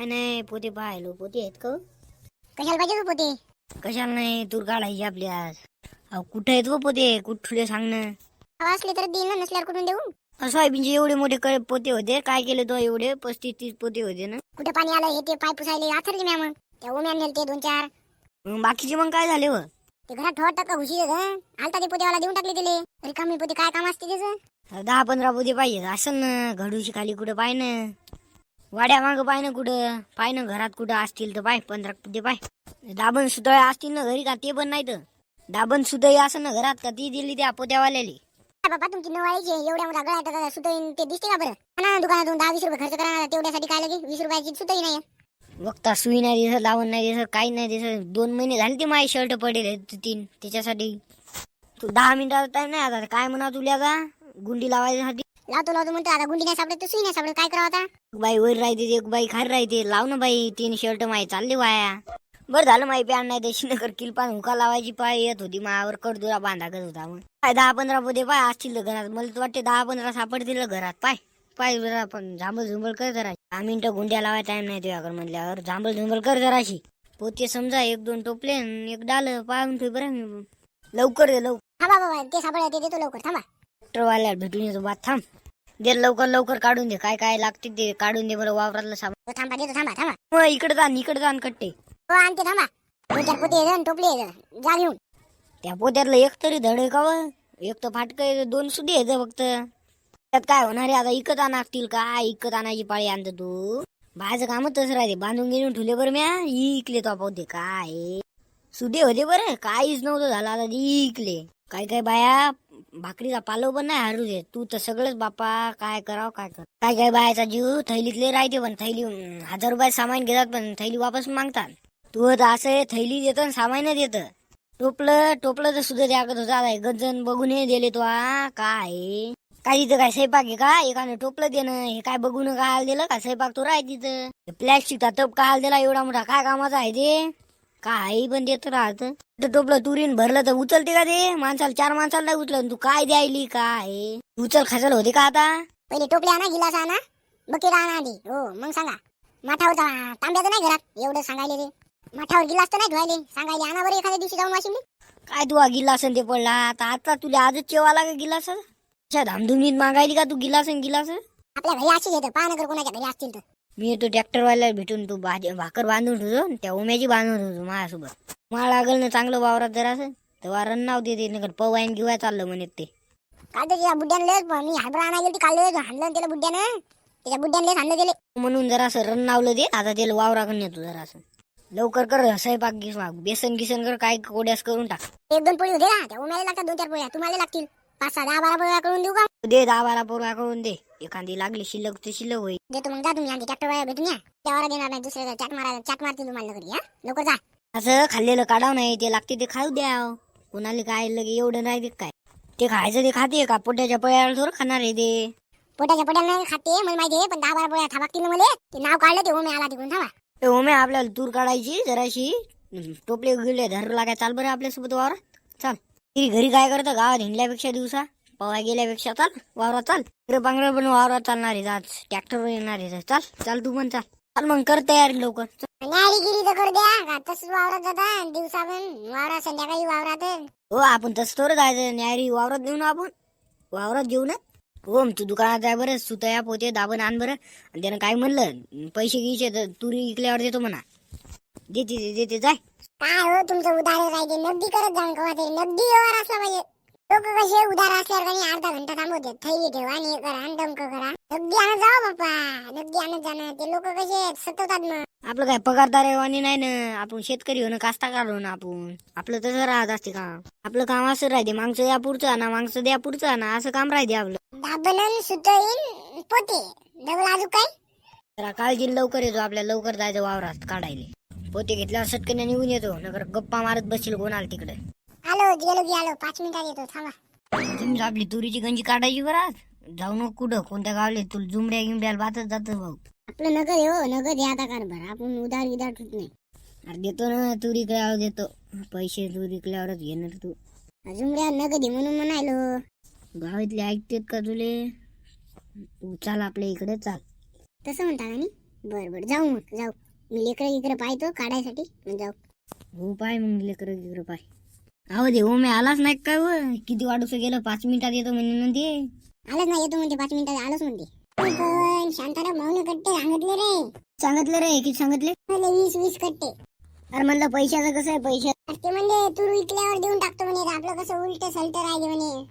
काय नाही पोते पाहायलो पोते आहेत का? कशाला पाहिजे तू पोते? कशाला नाही तूर काढायची आपली आज अहो कुठे आहेत व पोते? कुठले सांग ना हवा असली तर देईन ना नसल्यावर कुठून देऊ? अहो, सोयाबीनचे एवढे मोठे क- पोते होते काय केले तो एवढे? पस्तीस तीस पोते होते ना. कुठे पाणी आलं हे ते पाय पुसायले आथरले म्या मग. त्या उम्यान नेल ते दोन चार. मग बाकीचे मग काय झाले व ते घरात ठेवतात का घुशी आलता ते पोतेवाला देऊन टाकले तिले. रिकामी पोते काय काम असते त्याचं दहा पंधरा पोते पाहिजे असं ना घडूशी खाली कुठं पाय ना. वाड्या मागं पाय ना कुठं? पाय ना घरात कुठं असतील तर पाय पंधरा पोते पाय. दाबण सुतळे असतील ना घरी का ते पण नाही तर. दाबण सुतळी असं ना घरात का ती दिली त्या पोत्यावाल्याली. बाबा तुमची नवाळीची एवढ्या मोठा गळ्यात सुतईन ते दिसते का बरं? ना दुकानातून दहा वीस रुपये खर्च करा तेवढ्यासाठी काय लगे वीस रुपयाची सुतई नाही बघता सुई नाही दिसत लावण नाही दिसत काही नाही दिसत. दोन महिने झाले ते माझे शर्ट पडेल तीन त्याच्यासाठी. तू दहा मिनिटाचा टाइम नाही आता काय म्हणा तुला का गुंडी लावायसाठी. लावतो लावतो म्हणतो आता गुंडी नाही सापडत तर सुई नाही सापडत काय करावं आता? एक बाई वर राहते एक बाई खाली राहते. लाव ना बाई तीन शर्ट माही चालले वाया. बरं झालं माही पॅन नाही देशी नगर किलपान हुका लावायची पाय. येत होती मायावर कडदुरा बांधा करत होता मग काय दहा पंधरा पोते पाय असतील घरात. मला तर वाटते दहा पंधरा सापडतील घरात. पाय पाय जरा पण झांबल झुंबल कर जरा. दहा मिनिटं गुंड्या लावाय टाइम नाही तुझ्याकडे म्हणल्यावर झांबल झुंबल कर जराशी. पोते समजा एक दोन टोपले आणि एक डाल. पाहून ठेव बरं. मी लवकर दे लवकर. थांबा बाबा ते सापडलं ते देतो लवकर. थांबा. ट्रॅक्टरवाल्याला भेटून येतो. बात थांब. दे लवकर लवकर काढून दे. काय काय लागते ते काढून दे बरं वावरातलं सामान. हो, थांबा देतो थांबा थांबा. मग इकडे जा इकडे जा कट्टे. हो आणते थांबा. दोन चार पोते येतं आणि टोपले येतं जा. घेऊन. त्या पोत्यातलं एक तरी धड आहे का व? एक तर फाटक दोन सुधी आहे फक्त. त्यात काय होणार आहे? आता इकत आणतील का? इकत आणायची पाळी आणत तू बाहेरचं कामच तसं राहते. बांधून घेऊन ठेवले बरं म्या. इकले तो पोते काय? सुधे होते बरं. काहीच नव्हतं झालं. आता इकले. काय काय बाया? भाकरीचा पालो पण नाही हरू दे तू तर सगळंच बापा काय करावं काय कर काय काय बायाचा जीव थैलीतले राहते पण थैली हजार रुपये सामान घेतात पण थैली वापस मागतात. तू तर असं थैली देत सामान देत. टोपलं टोपलं तर सुद्धा द्यागत होता. गजन बघून हे दिले तो आ काय? काय तिथं काय स्वयंपाक आहे का? एकानं टोपलं देणं हे काय बघून काय दिलं का? स्वयंपाक तो राह तिथं. प्लॅस्टिकचा टप काय दिला एवढा मोठा. काय कामाचा आहे ते? काही पण देत राहत. टोपलं तुरीन भरलं तर उचलते का ते? माणसाला चार माणसाला नाही उचलं तू काय द्यायली काय? उचल खाचल होते का आता? पहिले टोपले आणा गिलास आणा. बकेट आणा आधी. हो मग सांगा. माठावर तांब्या तर नाही घरात. एवढं सांगायले ते. माठावर गिलास तर नाही धुवायले. सांगायले आणा बरं एखाद्या दिवशी जाऊन वाशिमले. काय तू गिलास ते पडला? आता आता तुला आजच चेवाला का गिलास. अच्छा धामधुमीत मागायली का तू गिलास गिलास? आपल्या घरी अशी घेतं पहा नगर कोणाच्या घरी असतील तर. मी येतो ट्रॅक्टरवाल्याला भेटून तू भाजी भाकर बांधून ठेवतो त्या उम्याची बांधून ठेवतो माझ्यासोबत. मला लागल ना चांगलं वावरात जरा असं तेव्हा रन नाव देते नगर पवाईन घेऊया चाललं म्हणे ते. काल तर त्या बुड्यानं लय मी हरभरा आणा गेली काल लय हाणलं त्याला बुड्यानं. त्याच्या बुड्यानं लय हाणलं त्याला म्हणून जरा असं रन नावलं दे आता त्याला वावराकडे नेतो जरा असं. लवकर कर स्वयंपाक गिसपाक बेसन गिसन कर काय कोड्यास करून टाक. एक दोन पोळी होते ना त्या उम्याला लागतात दोन चार पोळ्या. तुम्हाला लागतील. पाच सहा दहा बारा पोळ्या करून देऊ का? दे दहा बारा पोरवा करून दे. एखादी लागली शिल्लक तर शिल्लक होईल. देतो मग जा तुम्ही आमच्या ट्रॅक्टर वाया भेटून या. त्यावर देणार नाही दुसऱ्या चाट मारा चाट मारतील तुम्हाला घरी हा? लवकर जा. असं खाल्लेलं काढाव नाही ते लागते ते खाऊ द्या कोणाला काय लगे एवढं नाही ते काय. ते खायचं ते खाते का? पोट्याच्या पळ्याला थोडं खाणार आहे ते. पोटाच्या पोट्याला नाही खाते मला माहिती आहे पण दहा बारा पोळ्या थांबातील ना मला. ते नाव काढलं ते उमे आला तिकडून थांबा ए ओमे आपल्याला तूर काढायची जराशी. टोपले गेले धर लागाय चाल बरं आपल्यासोबत वावरात. चाल. ती घरी काय करतं? गावात हिंडल्यापेक्षा दिवसा. पवा गेल्यापेक्षा चाल वावरात चाल. इकडे पण वावरात चालणार आहे आज ट्रॅक्टरवर येणार आहे चाल चाल तू पण चाल. चाल मग कर तयारी लवकर. न्यारी गिरी तर करू द्या. तसंच वावरात जाता? दिवसा पण वावरात संध्याकाळी वावरात. हो आपण तसं थोडं जायचं. न्यारी वावरात घेऊ ना आपण. वावरात घेऊ ना. हो तू दुकानात जाय बरं सुतया पोते दाबण आण बरं. आणि त्यानं काय म्हणलं? पैसे घ्यायचे तर तुरी विकल्यावर देतो म्हणा. देते देते जाय. काय हो तुमचं उदार राहते नगदी करत जाऊन कवा तरी नगदी व्यवहार असला पाहिजे. लोक कसे उदार असल्यावर काही अर्धा घंटा थांबवते. थैली ठेवा आणि हे करा आणि डमक करा. नगदी आणत जावा बाप्पा. नगदी आणत जाणं ते लोक कसे सतवतात मग. आपलं काय पगारदार आहे आणि नाही ना. आपण शेतकरी हो ना कास्ताकार हो ना आपण. आपलं तसं राहत असते काम आपलं काम असं राहते. मागचं द्या पुढचं ना मागचं द्या पुढचं ना असं काम राहते आपलं. दाबणन सुतळीन पोते. डबल अजून काय? जरा काळजी लवकर येतो. आपल्या लवकर जायचं वावरात काढायला. पोते घेतल्यावर सटकने निघून येतो. नगर गप्पा मारत बसशील कोणाला तिकडे? आलो गेलो की आलो. पाच मिनिटात येतो थांबा. तुम्ही आपली तुरीची गंजी काढायची बरं आज. जाऊ नको कुठं कोणत्या गावले तुला जुमड्या गिमड्याला बातच जात भाऊ. आपलं नगद आहे हो नगद आहे आता कारभार आपण उधार विधार ठेवत नाही. अरे देतो ना तूर इकल्यावर देतो. पैसे तूर इकल्यावरच घेणार तू. जुमड्या नगद आहे म्हणून म्हणायलो. गावातले ऐकतेत का तुले? तू चाल आपल्या इकडे चाल. तसं म्हणता का नी? बर बर. जाऊ मग जाऊ. मी लेकरं इकडे पाहतो काढायसाठी मग जाऊ. हो पाय मग लेकर गिकर पाय. अहो दे हो मी आलाच नाही काय व? किती वाढूस गेलं पाच मिनिटात येतो म्हणून म्हणते. आलंच नाही येतो म्हणते पाच मिनिटात आलोच म्हणते. पण शांताराम भाऊने कट्टे सांगितले रे. सांगितलं रे किती सांगितले? वीस वीस कट्टे. अरे म्हणलं पैशाचं कसं आहे पैशा अरे ते म्हणले तू विकल्यावर देऊन टाकतो म्हणे आपलं कसं उलट सलट राहिले म्हणे.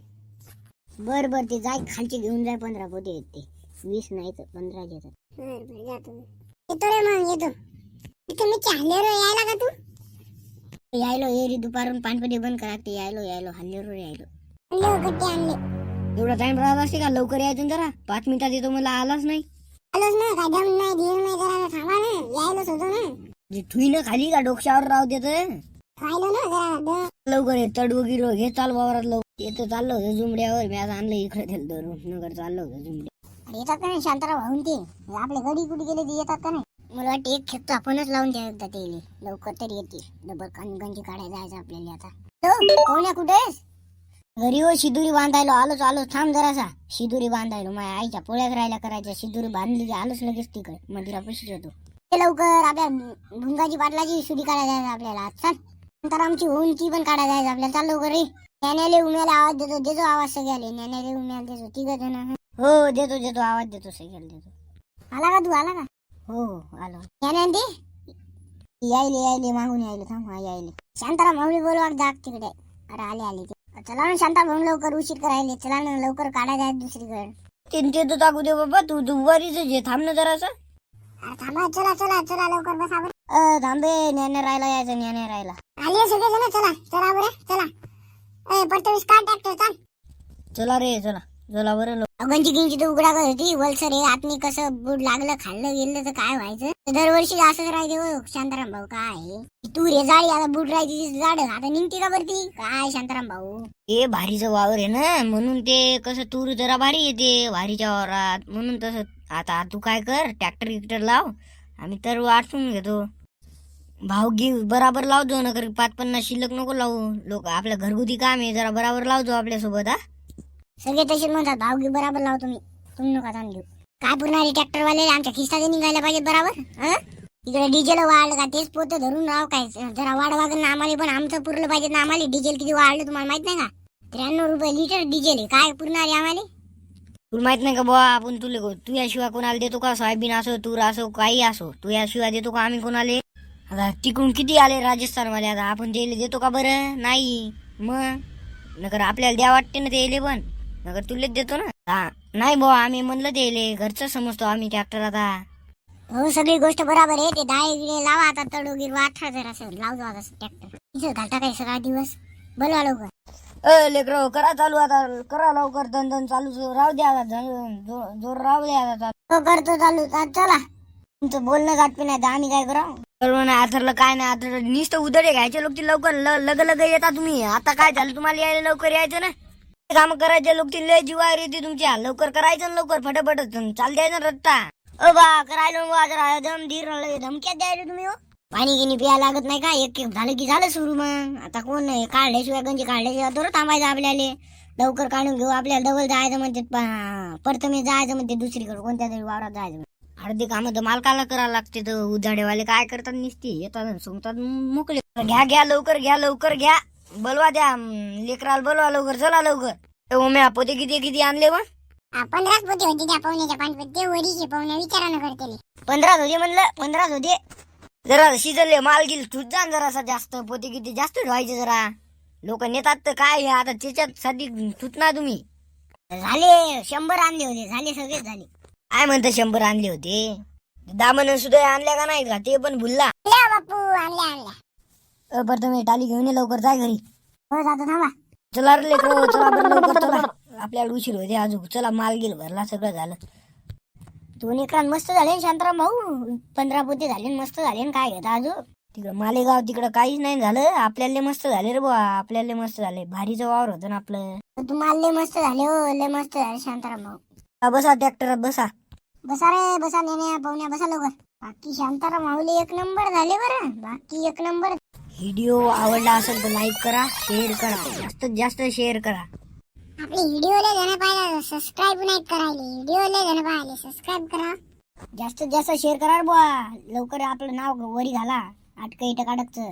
बर बर ते जाय खालचे घेऊन जाय पंधरा पोते आहेत ते. वीस नाही तर पंधरा घेतात बर बर जातो. मी. येतो रे मग येतो. इथे मी चालले रे यायला का तू? यायलो ये रे दुपारून पानपटी बंद करा ते यायलो यायलो हल्लेरो यायलो. आणले. हो एवढा टाइम राहत असते का? लवकर यायचं ना जरा. पाच मिनिटात येतो मला आलाच नाही. आलोच ना काय दम नाही धीर नाही जरा थांबा ना यायलाच होतो ना. जे ठुईनं खाली का? डोक्यावर राहू देत खायलो ना जरा दम लवकर ये तडवं गिरो घे चाल वावरात लवकर. येतं चाललं होतं जुमड्यावर मी आज आणलं इकडे त्याला धरून. नगर चाललं होतं जुमड्या अरे येतात का नाही शांताराम भाऊन ते आपले गडी कुठे गेले ते येतात का नाही? मला वाटतं एक खेप तर आपणच लावून द्या एकदा ते लवकर तरी येते डबल कान काढायला जायचं आपल्याला आता. कोण्या कुठे घरी हो शिदुरी बांधायलो. आलोच आलो थांब जरासा. शिदुरी बांधायलो. माझ्या आईच्या पोळ्यात राहायला करायच्या. शिदुरी बांधली की आलोच लगेच तिकडे. मंदिरा पशीच होतो ते लवकर. आपल्या भुंगाची बाटलाची सुरी काढायला जायचं आपल्याला आज. नंतर आमची होऊन ती पण काढायला जायचं आपल्याला. चाल लवकर रे ज्ञानाले उम्याला आवाज देतो. देतो आवाज सगळ्याले. ज्ञानाले उम्याला देतो तिघ जण. हो देतो देतो आवाज देतो सगळ्याला देतो आला का तू? आला का? हो हो आलो ते यायले यायले मागून यायले थांब हा यायले. शांताराम माऊली बोलवा जाग तिकडे. अरे आले आले ते. चला ना शांता भाऊ लवकर उशीर करायले चला ना लवकर काढायला जायचं दुसरीकडे. ते ते तर टाकू दे बाबा तू वरीच जे थांब ना जरासा. अरे थांबा चला चला चला लवकर बसा बरं. अ थांबे ज्ञाने राहायला यायचं ज्ञाने राहायला आले सगळे जण चला चला बरं चला. ए परतवीस काढ टाकतो चाल. चला रे चला. चला बरं गंजी गिंजी तर उघडा करत. होती वलसर हे आतनी कसं बुड लागलं खाल्लं गेलं तर काय व्हायचं? तर दरवर्षी असंच राहते हो शांताराम भाऊ. काय तू रे जाळी आता बुड राहायची झाड आता निघते का बरती काय शांताराम भाऊ? ते भारीचं वावर आहे ना. म्हणून ते कसं तूर जरा भारी येते भारीच्या वावरात. म्हणून तसं आता तू काय कर ट्रॅक्टर गिक्टर लाव. आम्ही तर वाटून घेतो. भाव घेऊ बराबर लावतो ना पाच पन्नास शिल्लक नको लावू. लोक आपल्या घरगुती काम आहे जरा बराबर लावतो आपल्यासोबत हा. सगळे तसेच म्हणतात भाव घेऊ बराबर लावतो मी तुम्ही नका ताण घेऊ काय पुरणारे ट्रॅक्टर वाले आमच्या खिस्साचे निघायला पाहिजेत बराबर इकडे डिझेल वाढलं का तेच पोत धरून राव काय? जरा वाढ ना आम्हाला पण आमचं पुरलं पाहिजे ना आम्हाला. डिझेल किती वाढलं तुम्हाला माहीत नाही का? त्र्याण्णव रुपये लिटर डिझेल आहे. काय पुरणार आहे आम्हाला? तुला माहीत नाही का बुवा आपण तुला तू याशिवाय कोणाला देतो का? सोयाबीन असो तूर असो काही असो. तू याशिवाय देतो का आम्ही कोणाला? आता तिकडून किती आले राजस्थान वाले आता आपण त्याला देतो का बरं? नाही. मग? नकर आपल्याला द्या वाटते ना ते पण. नगर तुलेच देतो ना. हा. नाही बुवा आम्ही म्हणलं ते घरचं समजतो आम्ही ट्रॅक्टर आता. हो सगळी गोष्ट बरोबर आहे. ते गिळे लावा आता तडोगीर वाठा जरा असं लावतो आता ट्रॅक्टर इथं घालता काय सगळा दिवस? बोलवा लवकर. अ लेकर करा चालू आता. करा लवकर दन दन चालू राहू द्या आता जोर राहू द्या आता चालू. हो करतो चालू. चला. तुमचं बोलणं जात नाही तर आम्ही काय करावं? बरोबर नाही आथरलं काय नाही आता नुसतं उदडे घ्यायचे लोक ते लवकर. ल- लग लग येता तुम्ही. आता काय झालं? तुम्हाला यायला लवकर यायचं ना? काम करायचे लोक ती लय जीवावर येते तुमच्या. लवकर करायचं लवकर फटाफट चाल द्यायचं रत्ता अ बा करायला मग जरा दम धीर राहिलं. धमक्यात द्यायला तुम्ही हो. पाणी गिनी प्यायला लागत नाही का? एक एक झालं की झालं सुरू मग. आता कोण नाही? काढल्याशिवाय गंजी काढल्याशिवाय तर थांबायचं आपल्याला. लवकर काढून घेऊ. आपल्याला डबल जायचं म्हणते. प- परतमे जायचं म्हणते. दुसरीकडे कोणत्या तरी वावरात जायचं अर्धी कामं तर मालकाला करावं लागते. तर उजाडेवाले काय करतात निसती? येतात सोंगतात मोकळे. घ्या घ्या लवकर घ्या लवकर घ्या. बोलवा द्या लेकराला बोलवा लवकर चला लवकर. ओम्या पोते किती किती आणले मग? पंधराच पोते होते त्या पाहुण्याच्या पाणी ते वडीचे पाहुण्या विचारानं करते पंधराच होते म्हणलं पंधराच होते. जरा शिजले माल गिल तुझ जा न जरासा जास्त. पोते किती जास्त ठेवायचे जरा. लोक नेतात तर काय आता त्याच्यात साठी तुटना तुम्ही. झाले शंभर आणले होते झाले सगळेच झाले. काय म्हणतं शंभर आणले होते? दामन सुद्धा आणल्या का नाही का? ते पण भुलला. बापू आणल्या आणल्या. अ, बरं तुम्ही टाली घेऊन ये लवकर जाय घरी. हो जातो थांबा. चला रे लेकरं चला बरं लवकर चला. आपल्याला उशीर होते अजून. चला माल गेल भरला सगळं झालं. दोन एकरात मस्त झाले शांतराम भाऊ? पंधरा पोते झाले न मस्त झाले न काय घेता अजून? तिकडं मालेगाव तिकडं काहीच नाही झालं. आपल्याला मस्त झाले रे बुवा आपल्याला मस्त झाले. भारीचं वावर होतं ना आपलं. तुम्हाला लय मस्त झाले हो लय मस्त झाले शांताराम भाऊ. हा, बसा ट्रॅक्टरात बसा. बसा रे बसा नेण्या पाहुण्या बसा लवकर. बाकी शांताराम माऊली एक नंबर झाले बरं. बाकी एक नंबर व्हिडिओ आवडला असेल तर लाईक करा शेअर करा. जास्तीत जास्त शेअर करा. आपले व्हिडिओ लय जण पाहिजे सबस्क्राईब नाही करायले. व्हिडिओ लय जण पाहिले सबस्क्राईब करा. जास्तीत जास्त शेअर करा बुवा. लवकर आपलं नाव वरी घाला. आटक इटक अडकचं